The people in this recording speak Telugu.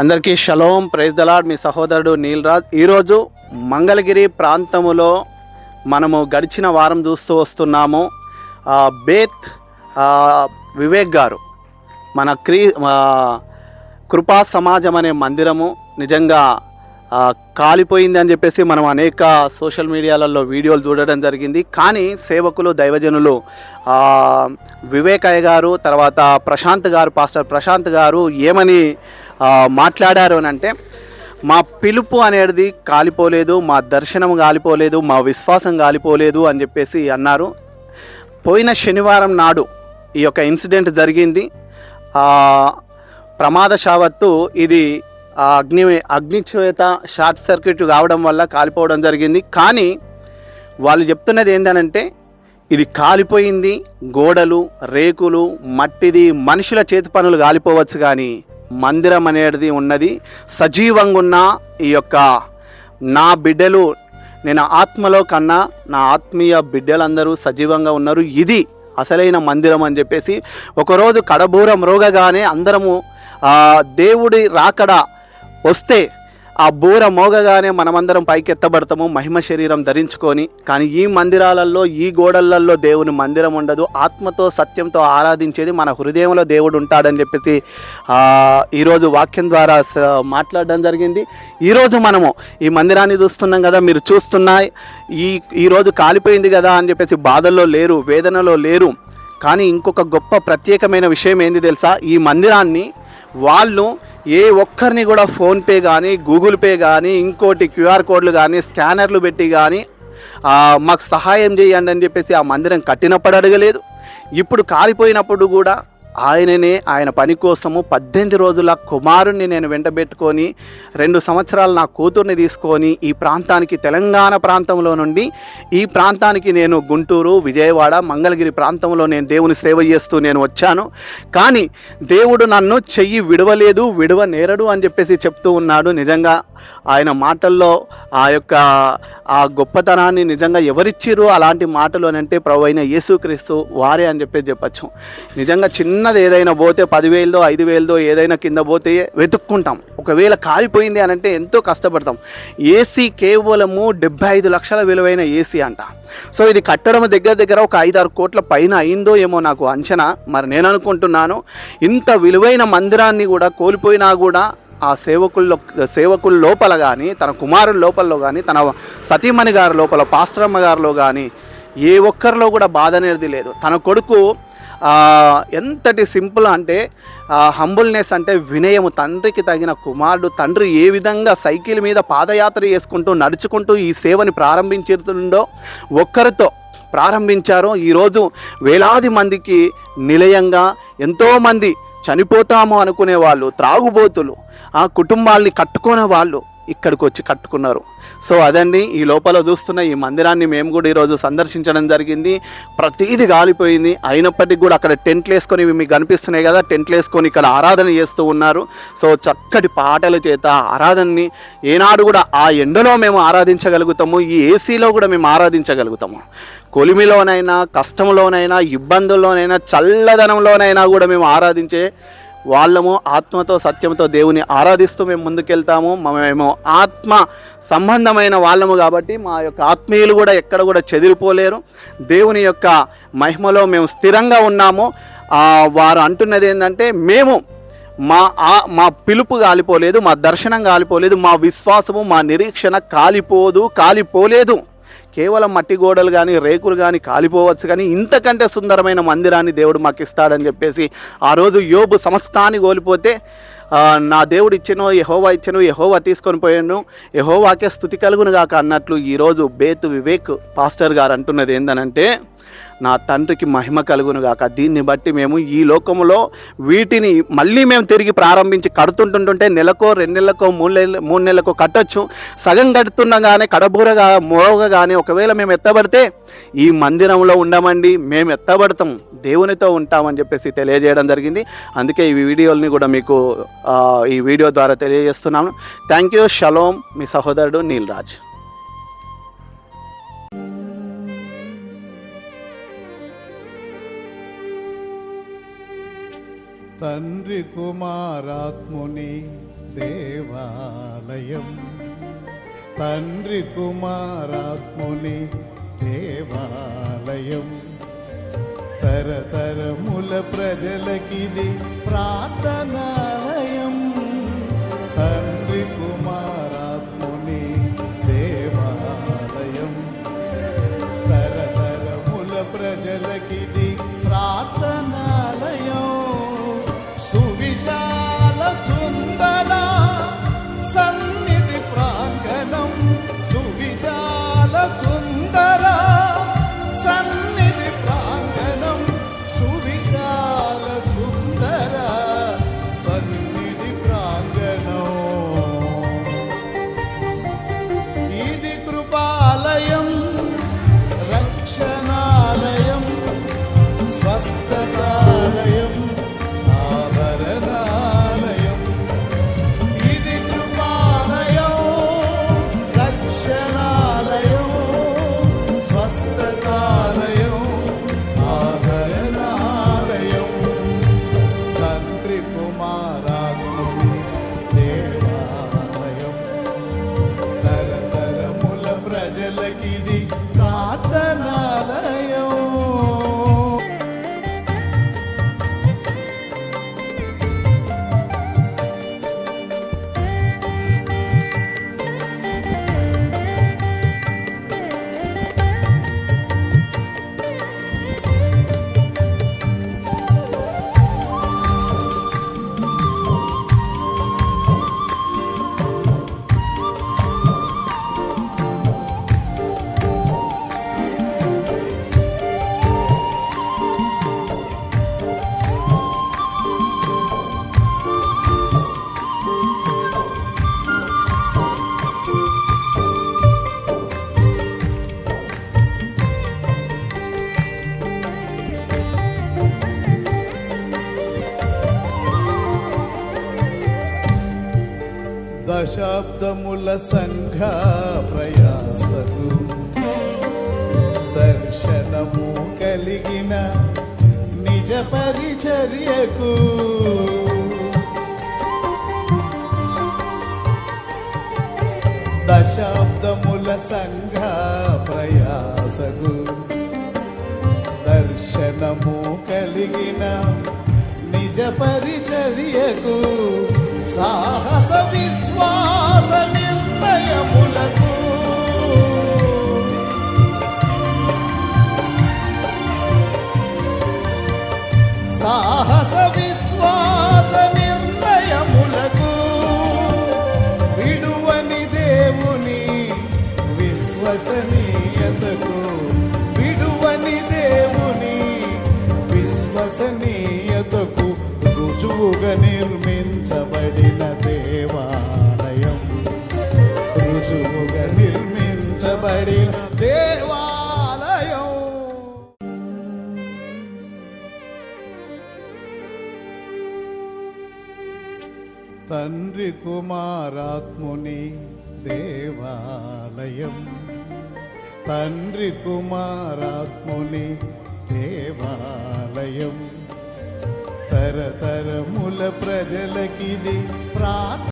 అందరికీ షలోం ప్రైజ్ దలాడ్ మీ సహోదరుడు నీల్రాజ్. ఈరోజు మంగళగిరి ప్రాంతములో మనము గడిచిన వారం చూస్తూ వస్తున్నాము. బేత్ వివేక్ గారు మన క్రీ కృపా సమాజం అనే మందిరము నిజంగా కాలిపోయింది అని చెప్పేసి మనం అనేక సోషల్ మీడియాలలో వీడియోలు చూడడం జరిగింది. కానీ సేవకులు దైవజనులు వివేకయ్య గారు తర్వాత ప్రశాంత్ గారు పాస్టర్ ప్రశాంత్ గారు ఏమని మాట్లాడారు అని అంటే మా పిలుపు అనేది కాలిపోలేదు మా దర్శనం కాలిపోలేదు మా విశ్వాసం కాలిపోలేదు అని చెప్పేసి అన్నారు. పోయిన శనివారం నాడు ఈ యొక్క ఇన్సిడెంట్ జరిగింది. ప్రమాద ప్రమాదశావత్తు ఇది అగ్ని అగ్నిచేత షార్ట్ సర్క్యూట్ కావడం వల్ల కాలిపోవడం జరిగింది. కానీ వాళ్ళు చెప్తున్నది ఏంటనంటే ఇది కాలిపోయింది గోడలు రేకులు మట్టిది మనుషుల చేతి పనులు కాలిపోవచ్చు కానీ మందిరం అనేది ఉన్నది. సజీవంగా ఉన్న ఈ యొక్క నా బిడ్డలు నేను ఆత్మలో కన్నా నా ఆత్మీయ బిడ్డలందరూ సజీవంగా ఉన్నారు. ఇది అసలైన మందిరం అని చెప్పేసి ఒకరోజు కడబూరం రోగగానే అందరము దేవుడి రాకడ వస్తే ఆ బూర మోగగానే మనమందరం పైకెత్తబడతాము మహిమ శరీరం ధరించుకొని. కానీ ఈ మందిరాలలో ఈ గోడలలో దేవుని మందిరం ఉండదు. ఆత్మతో సత్యంతో ఆరాధించేది మన హృదయంలో దేవుడు ఉంటాడని చెప్పేసి ఈరోజు వాక్యం ద్వారా మాట్లాడడం జరిగింది. ఈరోజు మనము ఈ మందిరాన్ని చూస్తున్నాం కదా మీరు చూస్తున్నా ఈ ఈరోజు కాలిపోయింది కదా అని చెప్పేసి బాధల్లో లేరు వేదనలో లేరు. కానీ ఇంకొక గొప్ప ప్రత్యేకమైన విషయం ఏంది తెలుసా? ఈ మందిరాన్ని వాళ్ళు ఏ ఒక్కరిని కూడా ఫోన్పే కానీ గూగుల్ పే కానీ ఇంకోటి క్యూఆర్ కోడ్లు కానీ స్కానర్లు పెట్టి కానీ మాకు సహాయం చేయండి అని చెప్పేసి ఆ మందిరం కట్టినప్పుడు అడగలేదు. ఇప్పుడు కాలిపోయినప్పుడు కూడా ఆయననే ఆయన పని కోసము పద్దెనిమిది రోజుల కుమారుణ్ణి నేను వెంటబెట్టుకొని రెండు సంవత్సరాలు నా కూతుర్ని తీసుకొని ఈ ప్రాంతానికి తెలంగాణ ప్రాంతంలో నుండి ఈ ప్రాంతానికి నేను గుంటూరు విజయవాడ మంగళగిరి ప్రాంతంలో నేను దేవుని సేవ చేస్తూ నేను వచ్చాను. కానీ దేవుడు నన్ను చెయ్యి విడవలేదు విడవ నేరడు అని చెప్పేసి చెప్తూ ఉన్నాడు. నిజంగా ఆయన మాటల్లో ఆ యొక్క ఆ గొప్పతనాన్ని నిజంగా ఎవరిచ్చిర్రు అలాంటి మాటలు అని అంటే ప్రభు అయిన యేసుక్రీస్తు వారే అని చెప్పేసి చెప్పచ్చు. నిజంగా చిన్న చిన్నది ఏదైనా పోతే పదివేలదో ఐదు వేలదో ఏదైనా కింద పోతే వెతుక్కుంటాం. ఒకవేళ కాలిపోయింది అని అంటే ఎంతో కష్టపడతాం. ఏసీ కేవలము డెబ్బై ఐదు లక్షల విలువైన ఏసీ అంట. సో ఇది కట్టడం దగ్గర దగ్గర ఒక ఐదారు కోట్ల పైన అయిందో ఏమో నాకు అంచనా. మరి నేను అనుకుంటున్నాను ఇంత విలువైన మందిరాన్ని కూడా కోల్పోయినా కూడా ఆ సేవకుల్లో సేవకుల లోపల కానీ తన కుమారుల లోపల కానీ తన సతీమణి గారి లోపల పాస్టరమ్మ గారిలో కానీ ఏ ఒక్కరిలో కూడా బాధ అనేది లేదు. తన కొడుకు ఎంతటి సింపుల్ అంటే హంబుల్నెస్ అంటే వినయము తండ్రికి తగిన కుమారుడు తండ్రి ఏ విధంగా సైకిల్ మీద పాదయాత్ర చేసుకుంటూ నడుచుకుంటూ ఈ సేవని ప్రారంభించుతుండో ఒక్కరితో ప్రారంభించారో ఈరోజు వేలాది మందికి నిలయంగా ఎంతోమంది చనిపోతాము అనుకునే వాళ్ళు త్రాగుబోతులు ఆ కుటుంబాల్ని కట్టుకునే వాళ్ళు ఇక్కడికి వచ్చి కట్టుకున్నారు. సో అదండి ఈ లోపల చూస్తున్న ఈ మందిరాన్ని మేము కూడా ఈరోజు సందర్శించడం జరిగింది. ప్రతీది గాలిపోయింది. అయినప్పటికీ కూడా అక్కడ టెంట్లు వేసుకొని ఇవి మీకు కనిపిస్తున్నాయి కదా టెంట్లు వేసుకొని ఇక్కడ ఆరాధన చేస్తూ ఉన్నారు. సో చక్కటి పాటల చేత ఆరాధనని ఏనాడు కూడా ఆ ఎండలో మేము ఆరాధించగలుగుతాము ఈ ఏసీలో కూడా మేము ఆరాధించగలుగుతాము. కొలిమిలోనైనా కష్టంలోనైనా ఇబ్బందుల్లోనైనా చల్లదనంలోనైనా కూడా మేము ఆరాధించే వాళ్ళము ఆత్మతో సత్యంతో దేవుని ఆరాధిస్తూ మేము ముందుకెళ్తాము. మేము ఆత్మ సంబంధమైన వాళ్ళము కాబట్టి మా యొక్క ఆత్మీయులు కూడా ఎక్కడ కూడా చెదిరిపోలేరు. దేవుని యొక్క మహిమలో మేము స్థిరంగా ఉన్నాము. వారు అంటున్నది ఏంటంటే మేము మా ఆ- మా పిలుపు కాలిపోలేదు మా దర్శనం కాలిపోలేదు మా విశ్వాసము మా నిరీక్షణ కాలిపోదు కాలిపోలేదు. కేవలం మట్టి గోడలు కానీ రేకులు కానీ కాలిపోవచ్చు కానీ ఇంతకంటే సుందరమైన మందిరాన్ని దేవుడు మాకు ఇస్తాడని చెప్పేసి ఆ రోజు యోబు సమస్తాన్ని కోల్పోతే నా దేవుడు ఇచ్చాను యహోవా ఇచ్చాను యహోవా తీసుకొని పోయాను యహోవాకే స్థుతి కలుగును గాక అన్నట్లు ఈరోజు బేతు వివేక్ పాస్టర్ గారు అంటున్నది ఏందనంటే నా తండ్రికి మహిమ కలుగును గాక. దీన్ని బట్టి మేము ఈ లోకంలో వీటిని మళ్ళీ మేము తిరిగి ప్రారంభించి కడుతుంటుంటుంటే నెలకో రెండు నెలలకో మూడు నెల మూడు నెలలకో కట్టొచ్చు. సగం కడుతుండగానే కడబూరగా మోవగానే ఒకవేళ మేము ఎత్తబడితే ఈ మందిరంలో ఉండమండి. మేము ఎత్తబడతాం. దేవునితో ఉంటామని చెప్పేసి తెలియజేయడం జరిగింది. అందుకే ఈ వీడియోల్ని కూడా మీకు ఈ వీడియో ద్వారా తెలియజేస్తున్నాను. Thank you. షలోమ్ మీ సహోదరుడు నీల్ రాజ్. తండ్రి కుమారాత్ముని దేవాలయం. తండ్రి కుమారాత్ముని దేవాలయం. తరతరముల ప్రజలకిది ప్రార్థనా ప్రజలకిది దశాబ్దముల సంఘ ప్రయాసకు దర్శనము కలిగిన నిజ పరిచర్యకు దశాబ్దముల సంఘ ప్రయాసకు దర్శనము కలిగిన నిజ పరిచర్యకు సాహస విశ్వ సాహస విశ్వాస నిర్ణయములకు విడువని దేవుని విశ్వసనీయతకు విడువని దేవుని విశ్వసనీయతకు రుజువుగా నిర్మించబడిన దేవా. తండ్రి కుమారాత్ముని దేవాలయం. తండ్రి కుమారాత్ముని దేవాలయం. తరతరముల ప్రజలకిది ప్రార్థ